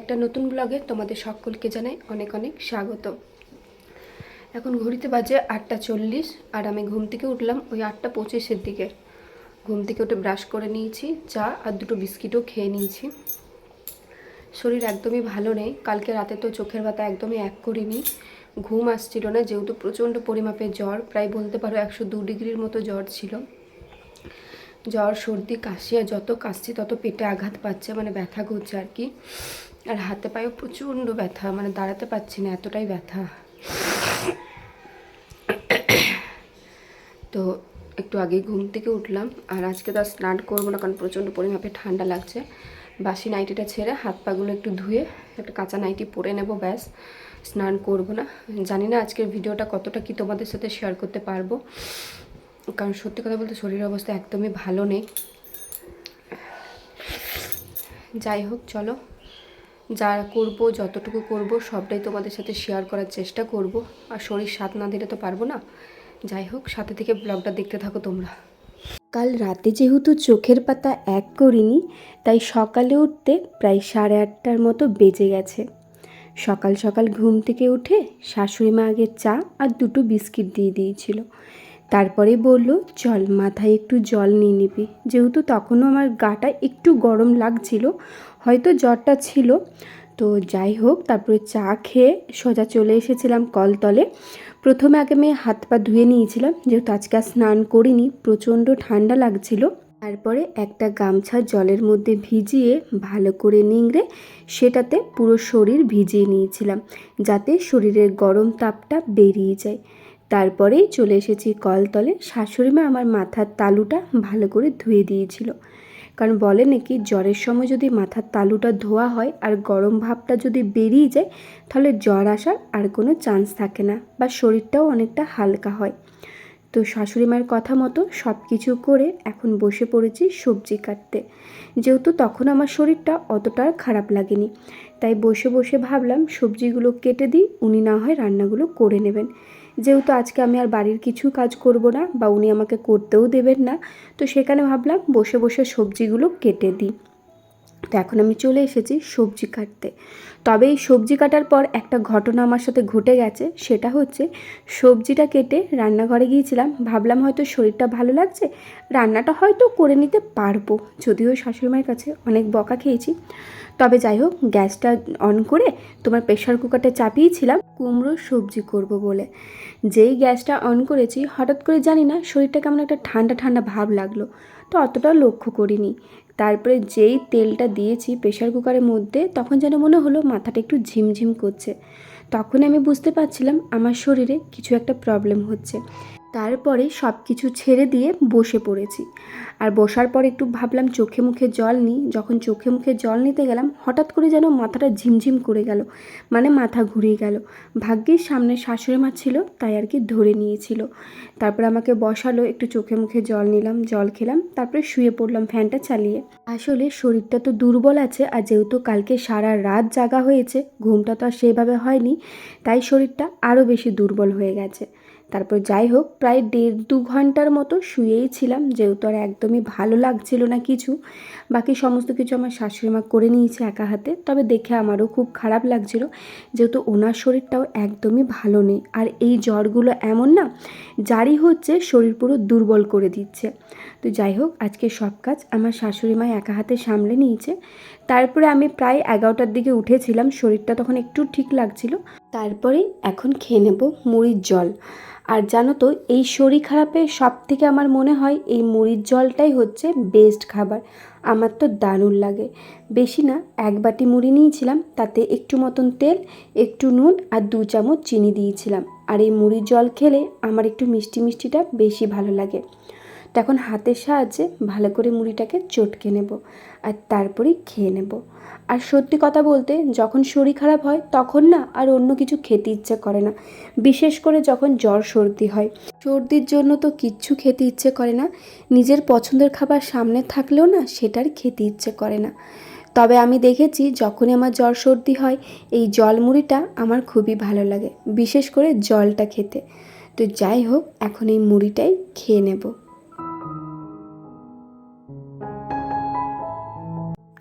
একটা নতুন ব্লগে তোমাদের সকলকে জানাই অনেক অনেক স্বাগত। এখন ঘড়িতে বাজে আটটা চল্লিশ, আর আমি ঘুম থেকে উঠলাম ওই আটটা পঁচিশের দিকে। ঘুম থেকে উঠে ব্রাশ করে নিয়েছি, চা আর দুটো বিস্কিটও খেয়ে নিয়েছি। শরীর একদমই ভালো নেই, কালকে রাতে তো চোখের পাতা একদমই এক করিনি। ঘুম আসছিল না, যেহেতু প্রচণ্ড পরিমাপের জ্বর, প্রায় বলতে পারো একশো দু ডিগ্রির মতো জ্বর ছিল। জ্বর, সর্দি, কাশি আর যত কাশছি তত পেটে আঘাত পাচ্ছে মানে ব্যথা করছে আর কি। আর হাতে পায়েও প্রচণ্ড ব্যথা মানে দাঁড়াতে পারছি না, এতটাই ব্যথা। তো একটু আগে ঘুম থেকে উঠলাম, আর আজকে তো স্নান করব না, কারণ প্রচণ্ড পরিমাপে ঠান্ডা লাগছে। বাসি নাইটিটা ছেড়ে হাত পাগুলো একটু ধুয়ে একটা কাঁচা নাইটি পরে নেব, ব্যাস, স্নান করব না। জানি না আজকের ভিডিওটা কতটা কি তোমাদের সাথে শেয়ার করতে পারব। কারণ সত্যি কথা বলতে শরীরের অবস্থা একদমই ভালো নেই। যাই হোক, চলো। যা করব, যতটুকু করব, সবটাই তোমাদের সাথে শেয়ার করার চেষ্টা করব। আর শরীর সাথ না দিলে তো পারব না। যাই হোক, সাথে থেকে ব্লগটা দেখতে থাকো তোমরা। কাল রাতে যেহেতু চোখের পাতা এক করিনি, তাই সকালে উঠতে প্রায় সাড়ে আটটার মতো বেজে গেছে। সকাল সকাল ঘুম থেকে উঠে শাশুড়ি মা আগে চা আর দুটো বিস্কিট দিয়ে দিয়েছিল। তারপরে বলল, চল, মাথায় একটু জল নিয়ে নিবি। যেহেতু তখনও আমার গাটা একটু গরম লাগছিল, হয়তো জ্বরটা ছিল। তো যাই হোক, তারপরে চা খেয়ে সোজা চলে এসেছিলাম কলতলে। প্রথমে আগে আমি হাত পা ধুয়ে নিয়েছিলাম, যেহেতু আজকে স্নান করিনি, প্রচণ্ড ঠান্ডা লাগছিল। তারপরে একটা গামছা জলের মধ্যে ভিজিয়ে, ভালো করে নিংড়ে, সেটাতে পুরো শরীর ভিজিয়ে নিয়েছিলাম, যাতে শরীরের গরম তাপটা বেরিয়ে যায়। তারপরেই চলে এসেছি কলতলে। শাশুড়ি মা আমার মাথার তালুটা ভালো করে ধুয়ে দিয়েছিল। কারণ বলে নাকি জ্বরের সময় যদি মাথার তালুটা ধোয়া হয় আর গরম ভাবটা যদি বেরিয়ে যায়, তাহলে জ্বর আসার আর কোনো চান্স থাকে না বা শরীরটাও অনেকটা হালকা হয়। তো শাশুড়ি মায়ের কথা মতো সব কিছু করে এখন বসে পড়েছি সবজি কাটতে। যেহেতু তখন আমার শরীরটা অতটা খারাপ লাগেনি, তাই বসে বসে ভাবলাম সবজিগুলো কেটে দিই, উনি না হয় রান্নাগুলো করে নেবেন। যেহেতু আজকে আমি আর বাড়ির কিছু কাজ করব না বা উনি আমাকে করতেও দেবেন না, তো সেখানে ভাবলাম বসে বসে সবজিগুলো কেটে দিই। তো এখন আমি চলে এসেছি সবজি কাটতে। তবে এই সবজি কাটার পর একটা ঘটনা আমার সাথে ঘটে গেছে, সেটা হচ্ছে সবজিটা কেটে রান্নাঘরে গিয়েছিলাম। ভাবলাম হয়তো শরীরটা ভালো লাগছে, রান্নাটা হয়তো করে নিতে পারব, যদিও শাশুড়িমার কাছে অনেক বকা খেয়েছি। তবে যাই হোক, গ্যাসটা অন করে তোমার প্রেশার কুকারটা চাপিয়েছিলাম, কুমড়ো সবজি করব বলে। যেই গ্যাসটা অন করেছি, হঠাৎ করে জানি না শরীরটা কেমন একটা ঠান্ডা ঠান্ডা ভাব লাগল, তো অতটা লক্ষ্য করিনি। তারপরে যেই তেলটা দিয়েছি প্রেশার কুকারের মধ্যে, তখন যেন মনে হলো মাথাটা একটু ঝিমঝিম করছে। তখন আমি বুঝতে পারছিলাম আমার শরীরে কিছু একটা প্রবলেম হচ্ছে। তারপরে সব কিছু ছেড়ে দিয়ে বসে পড়েছি। আর বসার পর একটু ভাবলাম চোখে মুখে জল নিই। যখন চোখে মুখে জল নিতে গেলাম, হঠাৎ করে যেন মাথাটা ঝিমঝিম করে গেল মানে মাথা ঘুরিয়ে গেল। ভাগ্যের সামনে শাশুড়ি মা ছিল, তাই আর কি ধরে নিয়েছিল। তারপরে আমাকে বসালো, একটু চোখে মুখে জল নিলাম, জল খেলাম, তারপরে শুয়ে পড়লাম ফ্যানটা চালিয়ে। আসলে শরীরটা তো দুর্বল আছে, আর যেহেতু কালকে সারা রাত জাগা হয়েছে, ঘুমটা তো আর সেভাবে হয়নি, তাই শরীরটা আরও বেশি দুর্বল হয়ে গেছে। তারপর যাই হোক, প্রায় দেড় দু ঘণ্টার মতো শুয়েই ছিলাম, যেহেতু আর একদমই ভালো লাগছিল না কিছু। বাকি সমস্ত কিছু আমার শাশুড়ি মা করে নিয়েছে একা হাতে, তবে দেখে আমারও খুব খারাপ লাগছিল, যেহেতু ওনার শরীরটাও একদমই ভালো নেই। আর এই জ্বরগুলো এমন না জারি হচ্ছে শরীর পুরো দুর্বল করে দিচ্ছে। তো যাই হোক, আজকে সব কাজ আমার শাশুড়ি মা একা হাতে সামলে নিয়েছে। তারপরে আমি প্রায় এগারোটার দিকে উঠেছিলাম, শরীরটা তখন একটু ঠিক লাগছিল। তারপরে এখন খেয়ে নেব মুড়ির জল। আর জানো তো, এই শরীর খারাপে সব থেকে আমার মনে হয় এই মুড়ির জলটাই হচ্ছে বেস্ট খাবার। আমার তো দারুণ লাগে। বেশি না, এক বাটি মুড়ি নিয়েছিলাম, তাতে একটু মতন তেল, একটু নুন আর দু চামচ চিনি দিয়েছিলাম। আর এই মুড়ির জল খেলে আমার একটু মিষ্টি মিষ্টিটা বেশি ভালো লাগে। তো এখন হাতের সাহায্যে ভালো করে মুড়িটাকে চটকে নেব আর তারপরেই খেয়ে নেব। আর সত্যি কথা বলতে যখন শরীর খারাপ হয় তখন না আর অন্য কিছু খেতে ইচ্ছে করে না। বিশেষ করে যখন জ্বর সর্দি হয়। সর্দির জন্য তো কিচ্ছু খেতে ইচ্ছে করে না। নিজের পছন্দের খাবার সামনে থাকলেও না সেটার খেতে ইচ্ছে করে না। তবে আমি দেখেছি যখনই আমার জ্বর সর্দি হয় এই জল মুড়িটা আমার খুবই ভালো লাগে, বিশেষ করে জলটা খেতে। তো যাই হোক, এখন এই মুড়িটাই খেয়ে নেব।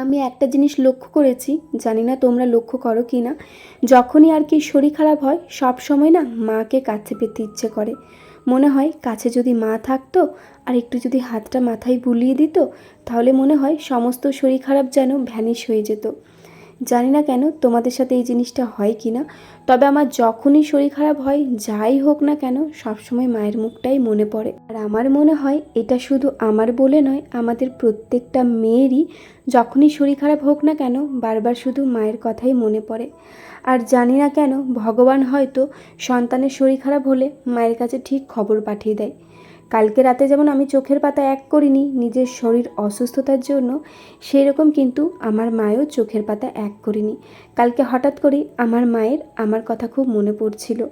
আমি একটা জিনিস লক্ষ্য করেছি, জানি না তোমরা লক্ষ্য করো কি না। যখনই আর কি শরীর খারাপ হয়, সব সময় না মাকে কাছে পেতে ইচ্ছে করে। মনে হয় কাছে যদি মা থাকতো, আর একটু যদি হাতটা মাথায় বুলিয়ে দিত, তাহলে মনে হয় সমস্ত শরীর খারাপ যেন ভ্যানিশ হয়ে যেত। জানি না কেন তোমাদের সাথে এই জিনিসটা হয় কি না, তবে আমার যখনই শরীর খারাপ হয়, যাই হোক না কেন, সবসময় মায়ের মুখটাই মনে পড়ে। আর আমার মনে হয় এটা শুধু আমার বলে নয়, আমাদের প্রত্যেকটা মেয়েরই যখনই শরীর খারাপ হোক না কেন, বারবার শুধু মায়ের কথাই মনে পড়ে। আর জানি না কেন, ভগবান হয়তো সন্তানের শরীর খারাপ হলে মায়ের কাছে ঠিক খবর পাঠিয়ে দেয়। কালকে রাতে যেমন আমি চোখের পাতা এক করিনি, নিজের শরীর অসুস্থতার জন্য সেই রকম কিন্তু আমার মায়ও চোখের পাতা এক করিনি। কালকে হঠাৎ করে আমার মায়ের আমার কথা খুব মনে পড়ছিল।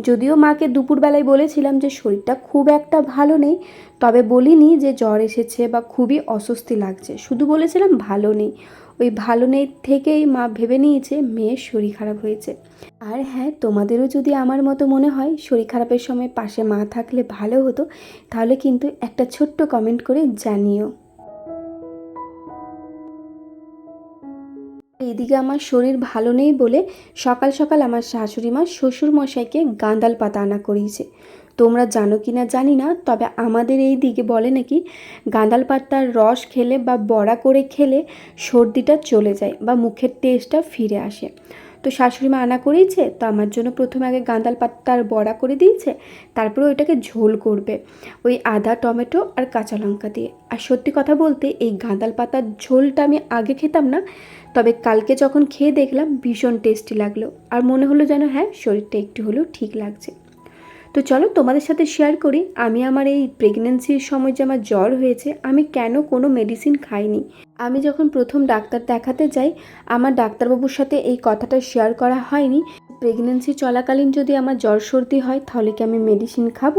যদিও মাকে দুপুরবেলায় বলেছিলাম যে শরীরটা খুব একটা ভালো নেই, তবে বলিনি যে জ্বর এসেছে বা খুবই অস্বস্তি লাগছে। শুধু বলেছিলাম ভালো নেই। ওই ভালো নেই থেকেই মা ভেবে নিয়েছে মেয়ের শরীর খারাপ হয়েছে। আর হ্যাঁ তোমাদেরও যদি আমার মতো মনে হয়, শরীর খারাপের সময় পাশে মা থাকলে ভালো হতো, তাহলে কিন্তু একটা ছোট্ট কমেন্ট করে জানিও। এদিকে আমার শরীর ভালো নেই বলে সকাল সকাল আমার শাশুড়ি মা শ্বশুর মশাইকে গাঁদাল পাতা আনা করিয়েছে। তোমরা জানো কি না জানি না, তবে আমাদের এই দিকে বলে নাকি গাঁদাল পাতার রস খেলে বা বড়া করে খেলে সর্দিটা চলে যায় বা মুখের টেস্টটা ফিরে আসে। তো শাশুড়ি মা আনা করিয়েছে তো আমার জন্য প্রথমে আগে গাঁদাল পাতার বড়া করে দিয়েছে, তারপরে ওইটাকে ঝোল করবে, ওই আদা, টমেটো আর কাঁচা লঙ্কা দিয়ে। আর সত্যি কথা বলতে এই গাঁদাল পাতার ঝোলটা আমি আগে খেতাম না, তবে কালকে যখন খেয়ে দেখলাম ভীষণ টেস্টি লাগল, আর মনে হলো যেন হ্যাঁ শরীরটা একটু হলেও ঠিক লাগছে। তো চলো তোমাদের সাথে শেয়ার করি, আমি আমার এই প্রেগনেন্সির সময় যে আমার জ্বর হয়েছে, আমি কেন কোনো মেডিসিন খাইনি? আমি যখন প্রথম ডাক্তার দেখাতে যাই, আমার ডাক্তারবাবুর সাথে এই কথাটা শেয়ার করা হয়নি প্রেগনেন্সি চলাকালীন যদি আমার জ্বর সর্দি হয়, তাহলে কি আমি মেডিসিন খাব?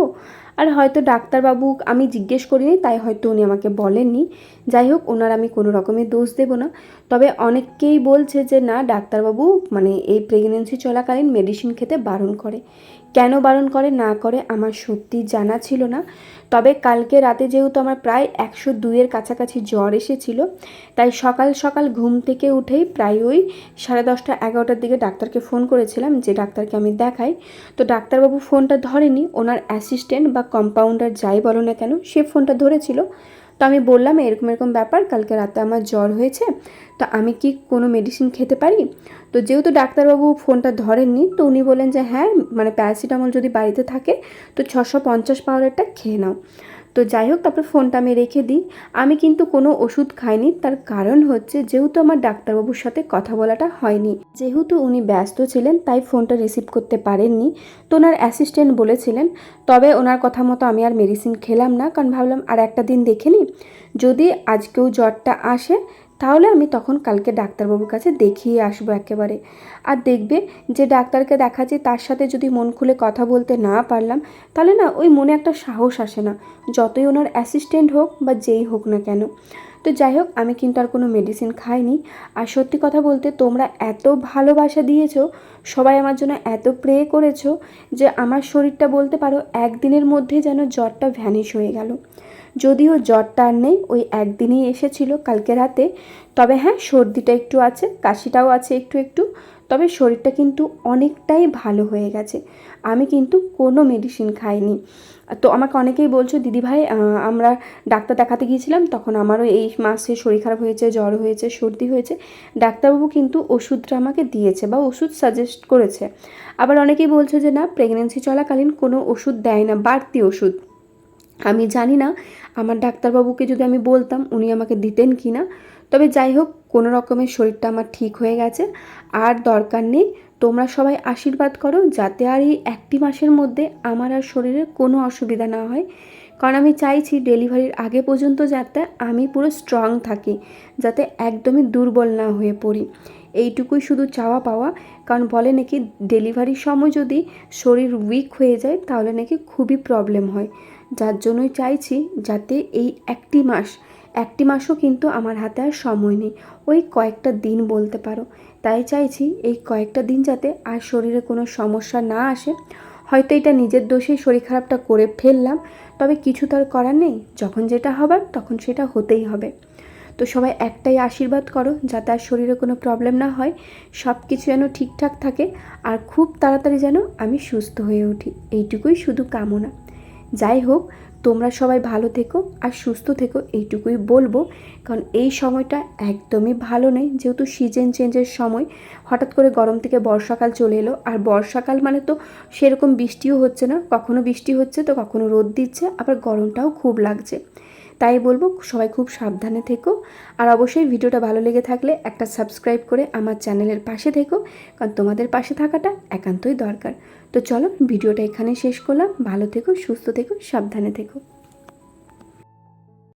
আর হয়তো ডাক্তারবাবু আমি জিজ্ঞেস করিনি, তাই হয়তো উনি আমাকে বলেননি। যাই হোক, ওনার আমি কোনো রকমের দোষ দেবো না। তবে অনেকেই বলছে যে, না, ডাক্তারবাবু মানে এই প্রেগনেন্সি চলাকালীন মেডিসিন খেতে বারণ করে। কেন বারণ করে, না করে, আমার সত্যি জানা ছিল না। তবে কালকে রাতে যেহেতু আমার প্রায় একশো দুইয়ের কাছাকাছি জ্বর এসেছিল, তাই সকাল সকাল ঘুম থেকে উঠেই প্রায় ওই সাড়ে দশটা, এগারোটার দিকে ডাক্তারকে ফোন করেছিলাম যে, ডাক্তারকে আমি দেখাই। তো ডাক্তারবাবু ফোনটা ধরেনি। ওনার অ্যাসিস্ট্যান্ট বা কম্পাউন্ডার যাই বলো না কেন, সে ফোনটা ধরেছিল। তো আমি বললাম, এরকম এরকম ব্যাপার, কালকে রাতে আমার জ্বর হয়েছে, তো আমি কি কোনো মেডিসিন খেতে পারি? তো যেহেতু ডাক্তারবাবু ফোনটা ধরেননি, তো উনি বলেন যে হ্যাঁ মানে প্যারাসিটামল যদি বাড়িতে থাকে, তো ছশো পঞ্চাশ পাউডারটা খেয়ে নাও। তো যাই হোক, তারপর ফোনটা আমি রেখে দিই। আমি কিন্তু কোনো ওষুধ খাইনি, তার কারণ হচ্ছে যেহেতু আমার ডাক্তারবাবুর সাথে কথা বলাটা হয়নি। যেহেতু উনি ব্যস্ত ছিলেন, তাই ফোনটা রিসিভ করতে পারেননি। তো ওনার অ্যাসিস্ট্যান্ট বলেছিলেন, তবে ওনার কথা মতো আমি আর মেডিসিন খেলাম না, কারণ ভাবলাম আর একটা দিন দেখে নিই। যদি আজকেও জ্বরটা আসে তাহলে আমি তখন কালকে ডাক্তারবাবুর কাছে দেখিয়ে আসব একেবারে। আর দেখবে যে ডাক্তারকে দেখাচ্ছি, তার সাথে যদি মন খুলে কথা বলতে না পারলাম, তাহলে না ওই মনে একটা সাহস আসে না, যতই ওনার অ্যাসিস্ট্যান্ট হোক বা যেই হোক না কেন। তো যাই হোক, আমি কিন্তু আর কোনো মেডিসিন খাইনি। আর সত্যি কথা বলতে তোমরা এত ভালোবাসা দিয়েছ, সবাই আমার জন্য এত প্রে করেছ যে আমার শরীরটা বলতে পারো, একদিনের মধ্যে যেন জ্বরটা ভ্যানিশ হয়ে গেল। যদিও জ্বরটা আর নেই, ওই একদিনই এসেছিল কালকে রাতে। তবে হ্যাঁ সর্দিটা একটু আছে, কাশিটাও আছে একটু একটু। তবে শরীরটা কিন্তু অনেকটাই ভালো হয়ে গেছে। আমি কিন্তু কোনো মেডিসিন খাইনি। তো আমাকে অনেকেই বলছো দিদিভাই আমরা ডাক্তার দেখাতে গিয়েছিলাম, তখন আমারও এই মাসে শরীর খারাপ হয়েছে, জ্বর হয়েছে, সর্দি হয়েছে। ডাক্তারবাবু কিন্তু ওষুধটা আমাকে দিয়েছে বা ওষুধ সাজেস্ট করেছে। আবার অনেকেই বলছে যে, না প্রেগনেন্সি চলাকালীন কোনো ওষুধ দেয় না, বাড়তি ওষুধ। আমি জানি না, আমার ডাক্তারবাবুকে যদি আমি বলতাম উনি আমাকে দিতেন কি না। তবে যাই হোক, কোনো রকমের শরীরটা আমার ঠিক হয়ে গেছে। আর দরকার নেই, তোমরা সবাই আশীর্বাদ করো যাতে আর এই একটি মাসের মধ্যে আমার আর শরীরে কোনো অসুবিধা না হয়। কারণ আমি চাইছি ডেলিভারির আগে পর্যন্ত যাতে আমি পুরো স্ট্রং থাকি, যাতে একদমই দুর্বল না হয়ে পড়ি। এইটুকুই শুধু চাওয়া পাওয়া, কারণ বলে নাকি ডেলিভারির সময় যদি শরীর উইক হয়ে যায়, তাহলে নাকি খুবই প্রবলেম হয়। যার জন্যই চাইছি যাতে এই একটি মাস, একটি মাসও কিন্তু আমার হাতে আর সময় নেই। ওই কয়েকটা দিন বলতে পারো। তাই চাইছি এই কয়েকটা দিন যাতে আর শরীরে কোনো সমস্যা না আসে। হয়তো এটা নিজের দোষেই শরীর খারাপটা করে ফেললাম, তবে কিছু তো আর করার নেই। যখন যেটা হবার তখন সেটা হতেই হবে। তো সবাই একটাই আশীর্বাদ করো, যাতে আর শরীরে কোনো প্রবলেম না হয়। সব কিছু যেন ঠিকঠাক থাকে, আর খুব তাড়াতাড়ি যেন আমি সুস্থ হয়ে উঠি। এইটুকুই শুধু কামনা। যাই হোক, তোমরা সবাই ভালো থেকো আর সুস্থ থেকো, এইটুকুই বলব। কারণ এই সময়টা একদমই ভালো নেই, যেহেতু সিজন চেঞ্জের সময় হঠাৎ করে গরম থেকে বর্ষাকাল চলে এলো। আর বর্ষাকাল মানে তো সেরকম বৃষ্টিও হচ্ছে না, কখনো বৃষ্টি হচ্ছে তো কখনো রোদ দিচ্ছে, আবার গরমটাও খুব লাগছে। তাই বলব সবাই খুব সাবধানে থেকো। আর অবশ্যই ভিডিওটা ভালো লেগে থাকলে একটা সাবস্ক্রাইব করে আমার চ্যানেলের পাশে থেকো, কারণ তোমাদের পাশে থাকাটা একান্তই দরকার। তো চলো, ভিডিওটা এখানে শেষ করলাম। ভালো থেকো, সুস্থ থেকো, সাবধানে থেকো।